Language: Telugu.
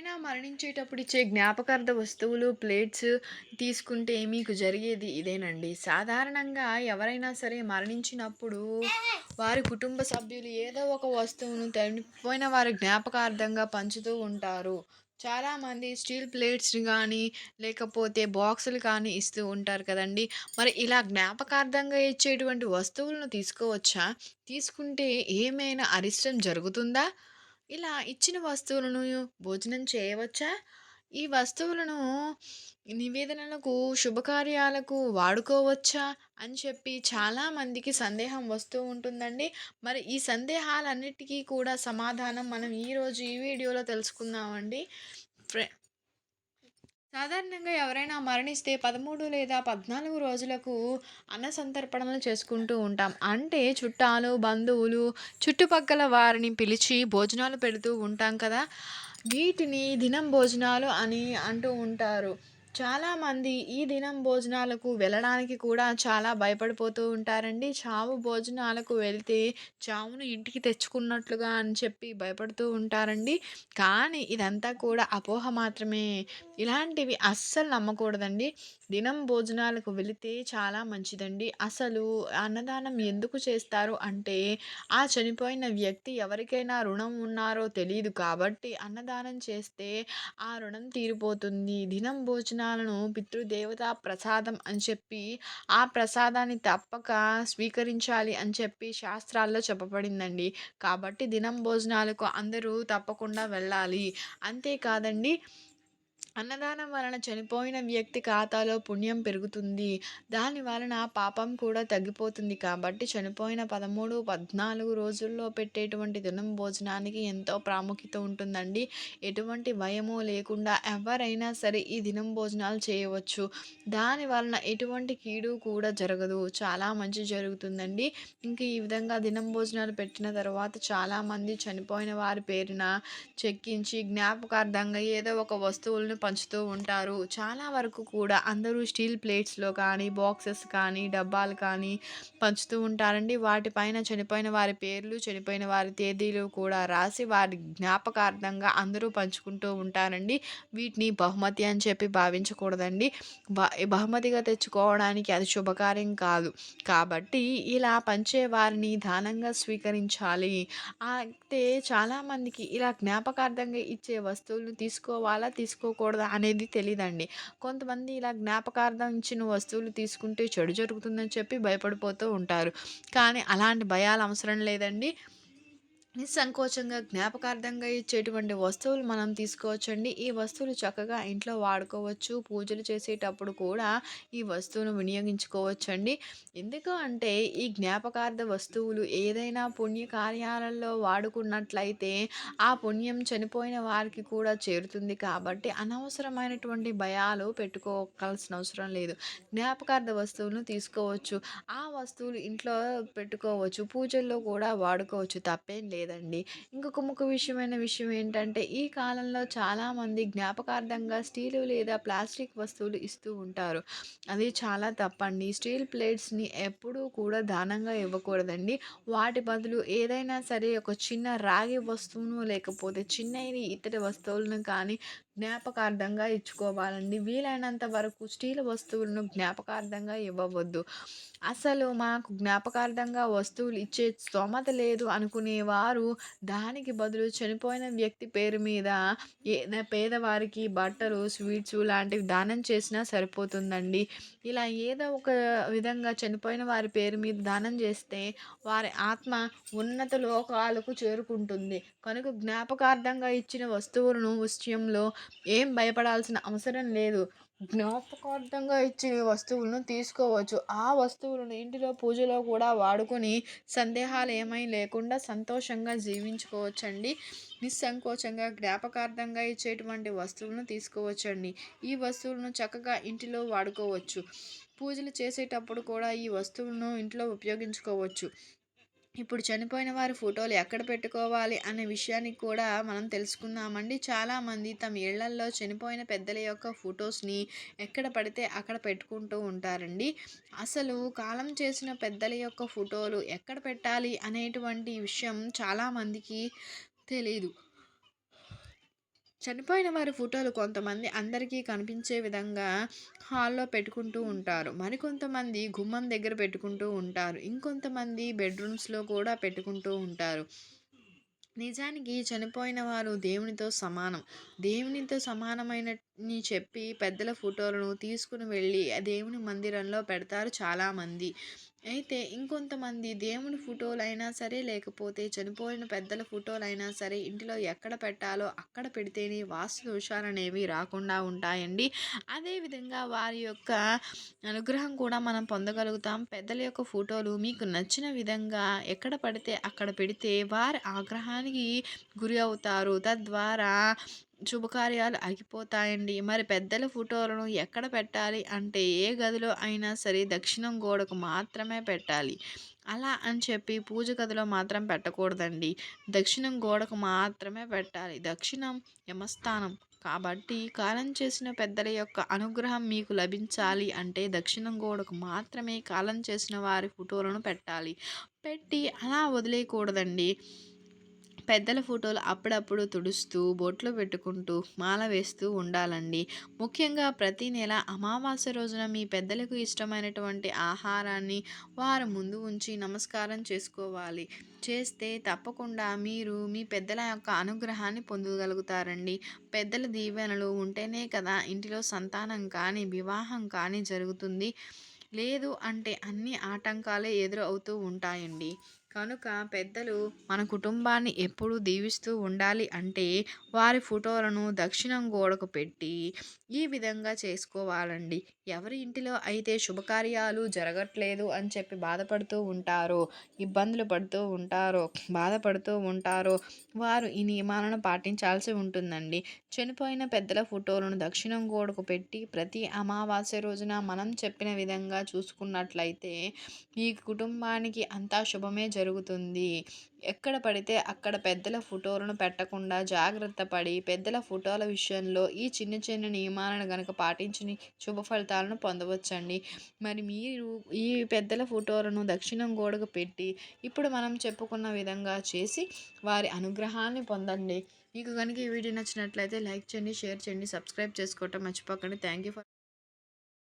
అయినా మరణించేటప్పుడు ఇచ్చే జ్ఞాపకార్థ వస్తువులు, ప్లేట్స్ తీసుకుంటే మీకు జరిగేది ఇదేనండి. సాధారణంగా ఎవరైనా సరే మరణించినప్పుడు వారి కుటుంబ సభ్యులు ఏదో ఒక వస్తువును చనిపోయిన వారి జ్ఞాపకార్థంగా పంచుతూ ఉంటారు. చాలామంది స్టీల్ ప్లేట్స్ కానీ లేకపోతే బాక్సులు కానీ ఇస్తూ ఉంటారు కదండి మరి ఇలా జ్ఞాపకార్థంగా ఇచ్చేటువంటి వస్తువులను తీసుకోవచ్చా? తీసుకుంటే ఏమైనా అరిష్టం జరుగుతుందా? ఇలా ఇచ్చిన వస్తువులను భోజనం చేయవచ్చా? ఈ వస్తువులను నివేదనలకు, శుభకార్యాలకు వాడుకోవచ్చా? అని చెప్పి చాలామందికి సందేహం వస్తూ ఉంటుందండి. మరి ఈ సందేహాలన్నిటికీ కూడా సమాధానం మనం ఈరోజు ఈ వీడియోలో తెలుసుకుందామండి. ఫ్రె సాధారణంగా ఎవరైనా మరణిస్తే 13 లేదా 14 రోజులకు అన్న సంతర్పణలు చేసుకుంటూ ఉంటాం. అంటే చుట్టాలు, బంధువులు, చుట్టుపక్కల వారిని పిలిచి భోజనాలు పెడుతూ ఉంటాం కదా! వీటిని దినం భోజనాలు అని అంటూ ఉంటారు. చాలామంది ఈ దినం భోజనాలకు వెళ్ళడానికి కూడా చాలా భయపడిపోతూ ఉంటారండి. చావు భోజనాలకు వెళ్తే చావును ఇంటికి తెచ్చుకున్నట్లుగా అని చెప్పి భయపడుతూ ఉంటారండి. కానీ ఇదంతా కూడా అపోహ మాత్రమే. ఇలాంటివి అస్సలు నమ్మకూడదండి. దినం భోజనాలకు వెళితే చాలా మంచిదండి. అసలు అన్నదానం ఎందుకు చేస్తారు అంటే, ఆ చనిపోయిన వ్యక్తి ఎవరికైనా రుణం ఉన్నారో తెలియదు కాబట్టి అన్నదానం చేస్తే ఆ రుణం తీరిపోతుంది. దినం భోజనం భోజనాలను పితృదేవతా ప్రసాదం అని చెప్పి, ఆ ప్రసాదాన్ని తప్పక స్వీకరించాలి అని చెప్పి శాస్త్రాల్లో చెప్పబడిందండి. కాబట్టి దినం భోజనాలకు అందరూ తప్పకుండా వెళ్ళాలి. అంతేకాదండి అన్నదానం వలన చనిపోయిన వ్యక్తి ఖాతాలో పుణ్యం పెరుగుతుంది. దాని వలన పాపం కూడా తగ్గిపోతుంది కాబట్టి చనిపోయిన 13, 14 రోజుల్లో పెట్టేటువంటి దినం భోజనానికి ఎంతో ప్రాముఖ్యత ఉంటుందండి. ఎటువంటి భయము లేకుండా ఎవరైనా సరే ఈ దినం భోజనాలు చేయవచ్చు. దాని వలన ఎటువంటి కీడు కూడా జరగదు. చాలా మంచి జరుగుతుందండి. ఇంక ఈ విధంగా దినం భోజనాలు పెట్టిన తర్వాత చాలామంది చనిపోయిన వారి పేరున చెక్కించి జ్ఞాపకార్థంగా ఏదో ఒక వస్తువులను పంచుతూ ఉంటారు. చాలా వరకు కూడా అందరూ స్టీల్ ప్లేట్స్‌లో కానీ, బాక్సెస్ కానీ, డబ్బాలు కానీ పంచుతూ ఉంటారండి. వాటిపైన చనిపోయిన వారి పేర్లు, చనిపోయిన వారి తేదీలు కూడా రాసి వారి జ్ఞాపకార్థంగా అందరూ పంచుకుంటూ ఉంటారండి. వీటిని బహుమతి అని చెప్పి భావించకూడదండి. బ బహుమతిగా తెచ్చుకోవడానికి అది శుభకార్యం కాదు. కాబట్టి ఇలా పంచే వారిని దానంగా స్వీకరించాలి. అయితే చాలామందికి ఇలా జ్ఞాపకార్థంగా ఇచ్చే వస్తువులను తీసుకోవాలా? తీసుకోకూడదు అనేది తెలియదండి కొంతమంది ఇలా జ్ఞాపకార్థం ఇచ్చిన వస్తువులు తీసుకుంటే చెడు జరుగుతుందని చెప్పి భయపడిపోతూ ఉంటారు. కానీ అలాంటి భయాలు అవసరం లేదండి. నిస్సంకోచంగా జ్ఞాపకార్థంగా ఇచ్చేటువంటి వస్తువులు మనం తీసుకోవచ్చండి. ఈ వస్తువులు చక్కగా ఇంట్లో వాడుకోవచ్చు. పూజలు చేసేటప్పుడు కూడా ఈ వస్తువును వినియోగించుకోవచ్చండి. ఎందుకు అంటే ఈ జ్ఞాపకార్థ వస్తువులు ఏదైనా పుణ్య కార్యాలలో వాడుకున్నట్లయితే ఆ పుణ్యం చనిపోయిన వారికి కూడా చేరుతుంది కాబట్టి అనవసరమైనటువంటి భయాలు పెట్టుకోవాల్సిన అవసరం లేదు. జ్ఞాపకార్థ వస్తువులను తీసుకోవచ్చు. ఆ వస్తువులు ఇంట్లో పెట్టుకోవచ్చు. పూజల్లో కూడా వాడుకోవచ్చు. తప్పేం లేదు లేదండి. ఇంకొక ముఖ్య విషయమైన విషయం ఏంటంటే ఈ కాలంలో చాలామంది జ్ఞాపకార్థంగా స్టీలు లేదా ప్లాస్టిక్ వస్తువులు ఇస్తూ ఉంటారు. అది చాలా తప్పండి. స్టీల్ ప్లేట్స్‌ని ఎప్పుడూ కూడా దానంగా ఇవ్వకూడదండి. వాటి బదులు ఏదైనా సరే ఒక చిన్న రాగి వస్తువును లేకపోతే చిన్నవి ఇతర వస్తువులను కానీ జ్ఞాపకార్థంగా ఇచ్చుకోవాలండి. వీలైనంత వరకు స్టీల్ వస్తువులను జ్ఞాపకార్థంగా ఇవ్వవద్దు. అసలు మాకు జ్ఞాపకార్థంగా వస్తువులు ఇచ్చే స్తోమత లేదు అనుకునేవారు దానికి బదులు చనిపోయిన వ్యక్తి పేరు మీద ఏ పేదవారికి బట్టలు, స్వీట్స్ లాంటివి దానం చేసినా సరిపోతుందండి. ఇలా ఏదో ఒక విధంగా చనిపోయిన వారి పేరు మీద దానం చేస్తే వారి ఆత్మ ఉన్నత లోకాలకు చేరుకుంటుంది. కనుక జ్ఞాపకార్థంగా ఇచ్చిన వస్తువులను విషయంలో ఏం భయపడాల్సిన అవసరం లేదు. జ్ఞాపకార్థంగా ఇచ్చిన వస్తువులను తీసుకోవచ్చు. ఆ వస్తువులను ఇంటిలో పూజలో కూడా వాడుకొని సందేహాలు ఏమీ లేకుండా సంతోషంగా జీవించుకోవచ్చండి. నిస్సంకోచంగా జ్ఞాపకార్థంగా ఇచ్చేటువంటి వస్తువులను తీసుకోవచ్చండి. ఈ వస్తువులను చక్కగా ఇంటిలో వాడుకోవచ్చు. పూజలు చేసేటప్పుడు కూడా ఈ వస్తువులను ఇంట్లో ఉపయోగించుకోవచ్చు. ఇప్పుడు చనిపోయిన వారి ఫోటోలు ఎక్కడ పెట్టుకోవాలి అనే విషయాన్ని కూడా మనం తెలుసుకుందామండి. చాలామంది తమ ఇళ్ళల్లో చనిపోయిన పెద్దల యొక్క ఫొటోస్ని ఎక్కడ పడితే అక్కడ పెట్టుకుంటూ ఉంటారండి. అసలు కాలం చేసిన పెద్దల యొక్క ఫోటోలు ఎక్కడ పెట్టాలి అనేటువంటి విషయం చాలామందికి తెలీదు. చనిపోయిన వారి ఫోటోలు కొంతమంది అందరికీ కనిపించే విధంగా హాల్లో పెట్టుకుంటూ ఉంటారు. మరికొంతమంది గుమ్మం దగ్గర పెట్టుకుంటూ ఉంటారు. ఇంకొంతమంది బెడ్రూమ్స్లో కూడా పెట్టుకుంటూ ఉంటారు. నిజానికి చనిపోయిన వారు దేవునితో సమానం. దేవునితో సమానమైనని చెప్పి పెద్దల ఫోటోలను తీసుకుని వెళ్ళి ఆ దేవుని మందిరంలో పెడతారు చాలామంది. అయితే ఇంకొంతమంది దేవుని ఫోటోలైనా సరే లేకపోతే చనిపోయిన పెద్దల ఫోటోలైనా సరే ఇంటిలో ఎక్కడ పెట్టాలో అక్కడ పెడితేనే వాస్తు దోషాలు అనేవి రాకుండా ఉంటాయండి. అదేవిధంగా వారి యొక్క అనుగ్రహం కూడా మనం పొందగలుగుతాం. పెద్దల యొక్క ఫోటోలు మీకు నచ్చిన విధంగా ఎక్కడ పడితే అక్కడ పెడితే వారి ఆగ్రహానికి గురి అవుతారు. తద్వారా శుభకార్యాలు ఆగిపోతాయండి. మరి పెద్దల ఫోటోలను ఎక్కడ పెట్టాలి? అంటే ఏ గదిలో అయినా సరే దక్షిణం గోడకు మాత్రమే పెట్టాలి. అలా అని చెప్పి పూజ గదిలో మాత్రం పెట్టకూడదండి. దక్షిణం గోడకు మాత్రమే పెట్టాలి. దక్షిణం యమస్థానం. కాబట్టి కాలం చేసిన పెద్దల యొక్క అనుగ్రహం మీకు లభించాలి అంటే దక్షిణం గోడకు మాత్రమే కాలం చేసిన వారి ఫోటోలను పెట్టాలి. పెట్టి అలా వదిలేయకూడదండి. పెద్దల ఫోటోలు అప్పుడప్పుడు తుడుస్తూ బొట్లు పెట్టుకుంటూ మాల వేస్తూ ఉండాలండి. ముఖ్యంగా ప్రతి నెల అమావాస్య రోజున మీ పెద్దలకు ఇష్టమైనటువంటి ఆహారాన్ని వారు ముందు ఉంచి నమస్కారం చేసుకోవాలి. చేస్తే తప్పకుండా మీరు మీ పెద్దల యొక్క అనుగ్రహాన్ని పొందగలుగుతారండి. పెద్దల దీవెనలు ఉంటేనే కదా ఇంటిలో సంతానం కానీ వివాహం కానీ జరుగుతుంది. లేదు అంటే అన్ని ఆటంకాలే ఎదురవుతూ ఉంటాయండి. కనుక పెద్దలు మన కుటుంబాన్ని ఎప్పుడూ దీవిస్తూ ఉండాలి అంటే వారి ఫోటోలను దక్షిణం గోడకు పెట్టి ఈ విధంగా చేసుకోవాలండి. ఎవరి ఇంటిలో అయితే శుభకార్యాలు జరగట్లేదు అని చెప్పి బాధపడుతూ ఉంటారో ఇబ్బందులు పడుతూ ఉంటారో బాధపడుతూ ఉంటారో వారు ఈ నియమాలను పాటించాల్సి ఉంటుందండి. చనిపోయిన పెద్దల ఫోటోలను దక్షిణం గోడకు పెట్టి ప్రతి అమావాస్య రోజున మనం చెప్పిన విధంగా చూసుకున్నట్లయితే ఈ కుటుంబానికి అంతా శుభమే జరుగుతుంది. ఎక్కడ పడితే అక్కడ పెద్దల ఫోటోలను పెట్టకుండా జాగ్రత్త పడి పెద్దల ఫోటోల విషయంలో ఈ చిన్న చిన్న నియమాలను కనుక పాటించి శుభ ఫలితాలను పొందవచ్చండి. మరి మీరు ఈ పెద్దల ఫోటోలను దక్షిణం గోడకు పెట్టి ఇప్పుడు మనం చెప్పుకున్న విధంగా చేసి వారి అనుగ్రహాన్ని పొందండి. మీకు కనుక ఈ వీడియో నచ్చినట్లయితే లైక్ చేయండి షేర్ చేయండి సబ్స్క్రైబ్ చేసుకోవటం మర్చిపోకండి. Thank you for